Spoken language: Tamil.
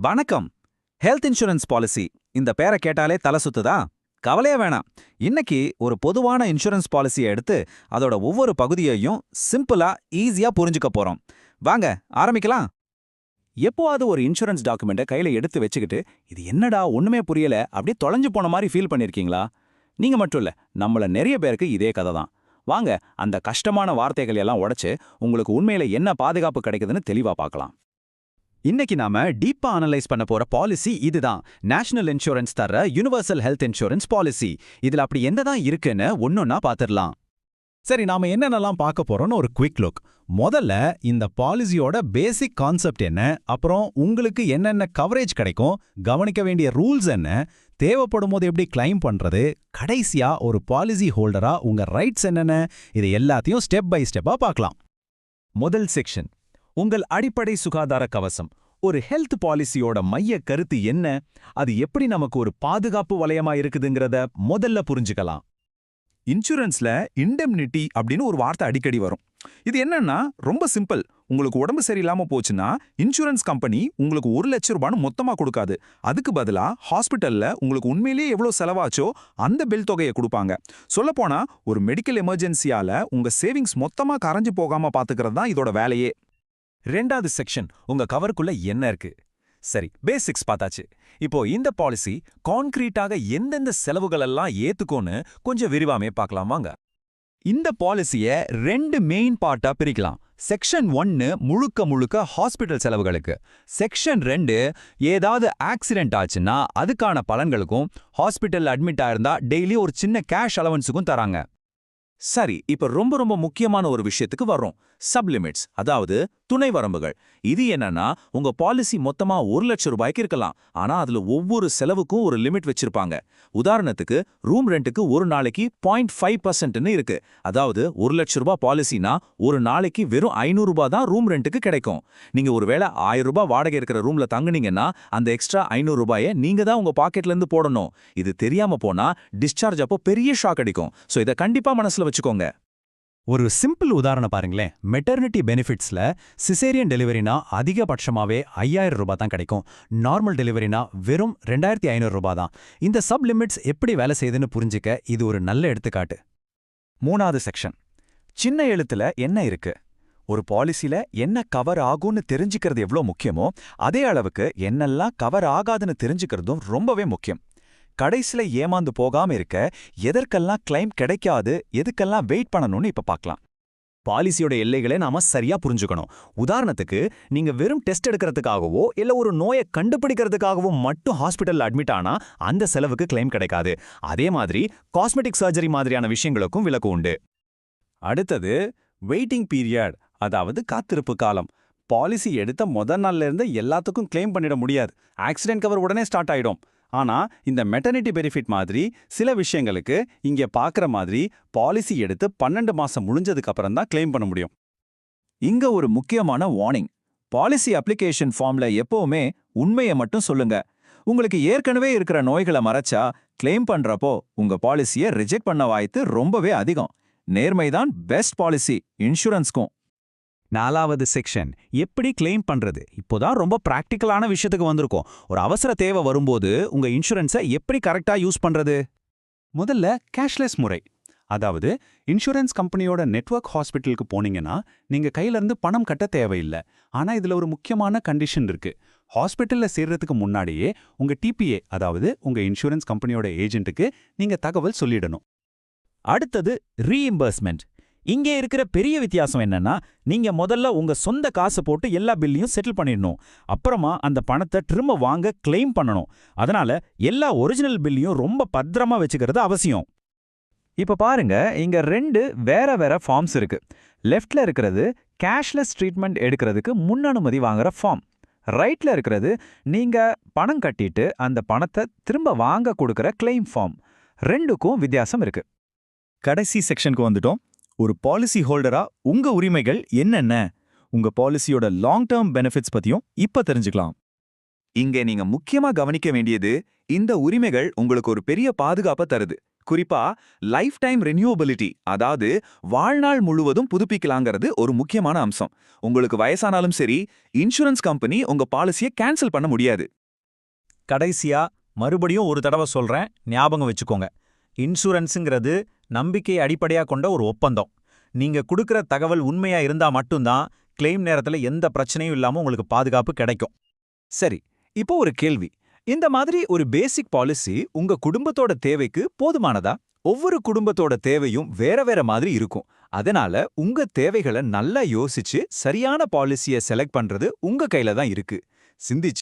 வணக்கம். ஹெல்த் இன்சூரன்ஸ் பாலிசி இந்த பேரை கேட்டாலே தலை சுத்துதா? கவலையே வேணாம். இன்னைக்கு ஒரு பொதுவான இன்சூரன்ஸ் பாலிசியை எடுத்து அதோட ஒவ்வொரு பகுதியையும் சிம்பிளா ஈஸியா புரிஞ்சுக்க போறோம். வாங்க ஆரம்பிக்கலாம். எப்போவாது ஒரு இன்சூரன்ஸ் டாக்குமெண்ட்டை கையில எடுத்து வச்சுக்கிட்டு இது என்னடா ஒண்ணுமே புரியல அப்படியே தொலைஞ்சு போன மாதிரி ஃபீல் பண்ணிருக்கீங்களா? நீங்க மட்டும் இல்ல நம்மள நிறைய பேருக்கு இதே கதை தான். வாங்க அந்த கஷ்டமான வார்த்தைகள் எல்லாம் உடைச்சு உங்களுக்கு உண்மையில என்ன பாதுகாப்பு கிடைக்குதுன்னு தெளிவா பார்க்கலாம். இன்னைக்கு நாம டீப்பா அனலைஸ் பண்ண போற பாலிசி இதுதான். நேஷனல் இன்சூரன்ஸ் தர யுனிவர்சல் ஹெல்த் இன்சூரன்ஸ் பாலிசி இதுல அப்படி என்னதான் இருக்குன்னு ஒன்னொன்னா பாத்துடலாம் சரி நாம என்னென்னலாம் பார்க்க போறோம்னு ஒரு குவிக் லுக் முதல்ல இந்த பாலிசியோட பேசிக் கான்செப்ட் என்ன அப்புறம் உங்களுக்கு என்னென்ன கவரேஜ் கிடைக்கும் கவனிக்க வேண்டிய ரூல்ஸ் என்ன தேவைப்படும் போது எப்படி கிளைம் பண்றது கடைசியா ஒரு பாலிசி ஹோல்டரா உங்க ரைட்ஸ் என்னென்ன இது எல்லாத்தையும் ஸ்டெப் பை ஸ்டெப்பா பார்க்கலாம். முதல் செக்ஷன் உங்கள் அடிப்படை சுகாதார கவசம். ஒரு ஹெல்த் பாலிசியோட மைய கருத்து என்ன? அது எப்படி நமக்கு ஒரு பாதுகாப்பு வலயமா இருக்குதுங்கிறத முதல்ல புரிஞ்சுக்கலாம். இன்சூரன்ஸ்ல இண்டெம்னிட்டி அப்படின்னு ஒரு வார்த்தை அடிக்கடி வரும். இது என்னன்னா ரொம்ப சிம்பிள் உங்களுக்கு உடம்பு சரியில்லாம போச்சுன்னா இன்சூரன்ஸ் கம்பெனி உங்களுக்கு ஒரு லட்சம் ரூபான்னு மொத்தமா கொடுக்காது. அதுக்கு பதிலா ஹாஸ்பிட்டல்ல உங்களுக்கு உண்மையிலேயே எவ்வளவு செலவாச்சோ அந்த பில் தொகையை கொடுப்பாங்க. சொல்லப்போனா ஒரு மெடிக்கல் எமர்ஜென்சியால உங்க சேவிங்ஸ் மொத்தமா கரைஞ்சு போகாம பாத்துக்கிறது தான் இதோட வேலையே. ரெண்டாவது செக்ஷன் உங்க கவருக்குள்ள என்ன இருக்கு? சரி பேசிக்ஸ் பார்த்தாச்சு. இப்போ இந்த பாலிசி கான்கிரீட்டாக எந்தெந்த செலவுகள் எல்லாம் ஏத்துக்கோன்னு கொஞ்சம் விரிவாமே பார்க்கலாம் வாங்க. இந்த பாலிசிய ரெண்டு மெயின் பார்ட்டா பிரிக்கலாம். செக்ஷன் ஒன்னு முழுக்க முழுக்க ஹாஸ்பிட்டல் செலவுகளுக்கு. செக்ஷன் ரெண்டு ஏதாவது ஆக்சிடென்ட் ஆச்சுன்னா அதுக்கான பலன்களுக்கும் ஹாஸ்பிட்டல் அட்மிட் ஆயிருந்தா டெய்லி ஒரு சின்ன கேஷ் அலவன்ஸுக்கும் தராங்க. சரி இப்ப ரொம்ப ரொம்ப முக்கியமான ஒரு விஷயத்துக்கு வர்றோம். சப்லிமிட்ஸ் அதாவது துணை வரம்புகள். இது என்னன்னா உங்க பாலிசி மொத்தமா ஒரு லட்சம் ரூபாய்க்கு இருக்கலாம். ஆனா அதுல ஒவ்வொரு செலவுக்கும் ஒரு லிமிட் வச்சிருப்பாங்க. உதாரணத்துக்கு ரூம் ரெண்ட்டுக்கு ஒரு நாளைக்கு பாயிண்ட் ஃபைவ் பர்சன்ட்னு இருக்கு. அதாவது ஒரு லட்ச ரூபாய் பாலிசினா ஒரு நாளைக்கு வெறும் ஐநூறு ரூபாய் தான் ரூம் ரெண்ட்டுக்கு கிடைக்கும். நீங்க ஒருவேளை ஆயிரம் ரூபாய் வாடகை இருக்கிற ரூம்ல தங்குனீங்கன்னா அந்த எக்ஸ்ட்ரா ஐநூறு ரூபாயை நீங்க தான் உங்க பாக்கெட்ல இருந்து போடணும். இது தெரியாம போனா டிஸ்சார்ஜ் அப்போ பெரிய ஷாக் அடிக்கும். சோ இதை கண்டிப்பா மனசுல வச்சுக்கோங்க. ஒரு சிம்பிள் உதாரணம் பாருங்களேன். மெட்டர்னிட்டி பெனிஃபிட்ஸ்ல சிசேரியன் டெலிவரினா அதிகபட்சமாவே ஐயாயிரம் ரூபாய் தான் கிடைக்கும். நார்மல் டெலிவரினா வெறும் ரெண்டாயிரத்தி ஐநூறு ரூபாய் தான். இந்த சப் லிமிட்ஸ் எப்படி வேலை செய்யுதுன்னு புரிஞ்சுக்க இது ஒரு நல்ல எடுத்துக்காட்டு. மூணாவது செக்ஷன் சின்ன எழுத்துல என்ன இருக்கு? ஒரு பாலிசில என்ன கவர் ஆகும்னு தெரிஞ்சுக்கிறது எவ்வளோ முக்கியமோ அதே அளவுக்கு என்னெல்லாம் கவர் ஆகாதுன்னு தெரிஞ்சுக்கிறதும் ரொம்பவே முக்கியம். கடைசில ஏமாந்து போகாம இருக்க எதற்கெல்லாம் கிளைம் கிடைக்காது எதுக்கெல்லாம் வெயிட் பண்ணணும்னு இப்ப பார்க்கலாம் பாலிசியோட எல்லைகளை நாம சரியா புரிஞ்சுக்கணும். உதாரணத்துக்கு நீங்க வெறும் டெஸ்ட் எடுக்கிறதுக்காகவோ இல்ல ஒரு நோயை கண்டுபிடிக்கிறதுக்காகவோ மட்டும் ஹாஸ்பிட்டல் அட்மிட் ஆனா அந்த செலவுக்கு கிளைம் கிடைக்காது. அதே மாதிரி காஸ்மெட்டிக் சர்ஜரி மாதிரியான விஷயங்களுக்கும் விலக்கு உண்டு. அடுத்தது வெயிட்டிங் பீரியட் அதாவது காத்திருப்பு காலம். பாலிசி எடுத்த முத நாள்ல இருந்து எல்லாத்துக்கும் கிளைம் பண்ணிட முடியாது. ஆக்சிடென்ட் கவர் உடனே ஸ்டார்ட் ஆயிடும். ஆனா இந்த மெட்டர்னிட்டி பெனிஃபிட் மாதிரி சில விஷயங்களுக்கு இங்க பாக்குற மாதிரி பாலிசி எடுத்து பன்னெண்டு மாசம் முடிஞ்சதுக்கு அப்புறம் தான் கிளைம் பண்ண முடியும். இங்க ஒரு முக்கியமான வார்னிங் பாலிசி அப்ளிகேஷன் ஃபார்ம்ல எப்பவுமே உண்மையை மட்டும் சொல்லுங்க. உங்களுக்கு ஏற்கனவே இருக்கிற நோய்களை மறைச்சா கிளைம் பண்றப்போ உங்க பாலிசியை ரிஜெக்ட் பண்ண வாய்த்து ரொம்பவே அதிகம். நேர்மைதான் பெஸ்ட் பாலிசி இன்சூரன்ஸ்க்கும் நாலாவது செக்ஷன். எப்படி கிளைம் பண்றது? இப்போதான் ரொம்ப பிராக்டிக்கலான விஷயத்துக்கு வந்திருக்கோம். ஒரு அவசர தேவை வரும்போது உங்க இன்சூரன்ஸை எப்படி கரெக்டா யூஸ் பண்றது? முதல்ல கேஷ்லெஸ் முறை. அதாவது இன்சூரன்ஸ் கம்பெனியோட நெட்வொர்க் ஹாஸ்பிட்டலுக்கு போனீங்கன்னா நீங்க கையில இருந்து பணம் கட்ட தேவையில்லை. ஆனா இதுல ஒரு முக்கியமான கண்டிஷன் இருக்கு. ஹாஸ்பிட்டல்ல சேர்றதுக்கு முன்னாடியே உங்க டிபிஏ அதாவது உங்க இன்சூரன்ஸ் கம்பெனியோட ஏஜென்ட்டுக்கு நீங்க தகவல் சொல்லிடணும். அடுத்தது ரீஇம்பர்ஸ்மெண்ட் இங்கே இருக்கிற பெரிய வித்தியாசம் என்னன்னா நீங்க முதல்ல உங்க சொந்த காசை போட்டு எல்லா பில்லையும் செட்டில் பண்ணிடணும். அப்புறமா அந்த பணத்தை திரும்ப வாங்க கிளைம் பண்ணணும். அதனால எல்லா ஒரிஜினல் பில்லையும் ரொம்ப பத்திரமா வச்சுக்கிறது அவசியம். இப்ப பாருங்க இங்க ரெண்டு வேற வேற ஃபார்ம்ஸ் இருக்கு. லெஃப்ட்ல இருக்கிறது கேஷ்லெஸ் ட்ரீட்மெண்ட் எடுக்கிறதுக்கு முன் அனுமதி வாங்குற ஃபார்ம் ரைட்ல இருக்கிறது நீங்க பணம் கட்டிட்டு அந்த பணத்தை திரும்ப வாங்க கொடுக்கற கிளைம் ஃபார்ம் ரெண்டுக்கும் வித்தியாசம் இருக்கு. கடைசி செக்ஷனுக்கு வந்துட்டோம். ஒரு பாலிசி ஹோல்டரா உங்க உரிமைகள் என்னென்ன? உங்க பாலிசியோட லாங் டேர்ம் பெனிஃபிட்ஸ் பத்தியும் இப்ப தெரிஞ்சுக்கலாம். இங்கே நீங்க முக்கியமா கவனிக்க வேண்டியது இந்த உரிமைகள் உங்களுக்கு ஒரு பெரிய பாதுகாப்பை தருது. குறிப்பா லைஃப் டைம் ரெனியூவபிலிட்டி அதாவது வாழ்நாள் முழுவதும் புதுப்பிக்கலாங்கிறது ஒரு முக்கியமான அம்சம். உங்களுக்கு வயசானாலும் சரி இன்சூரன்ஸ் கம்பெனி உங்க பாலிசியை கேன்சல் பண்ண முடியாது. கடைசியா மறுபடியும் ஒரு தடவை சொல்றேன் ஞாபகம் வச்சுக்கோங்க. இன்சூரன்ஸுங்கிறது நம்பிக்கையை அடிப்படையா கொண்ட ஒரு ஒப்பந்தம். நீங்க கொடுக்கிற தகவல் உண்மையா இருந்தா மட்டும்தான் கிளைம் நேரத்துல எந்த பிரச்சனையும் இல்லாம உங்களுக்கு பாதுகாப்பு கிடைக்கும். சரி இப்போ ஒரு கேள்வி. இந்த மாதிரி ஒரு பேசிக் பாலிசி உங்க குடும்பத்தோட தேவைக்கு போதுமானதா? ஒவ்வொரு குடும்பத்தோட தேவையும் வேற வேற மாதிரி இருக்கும். அதனால உங்க தேவைகளை நல்லா யோசிச்சு சரியான பாலிசியை செலக்ட் பண்றது உங்க கையில தான் இருக்கு. சிந்திச்சு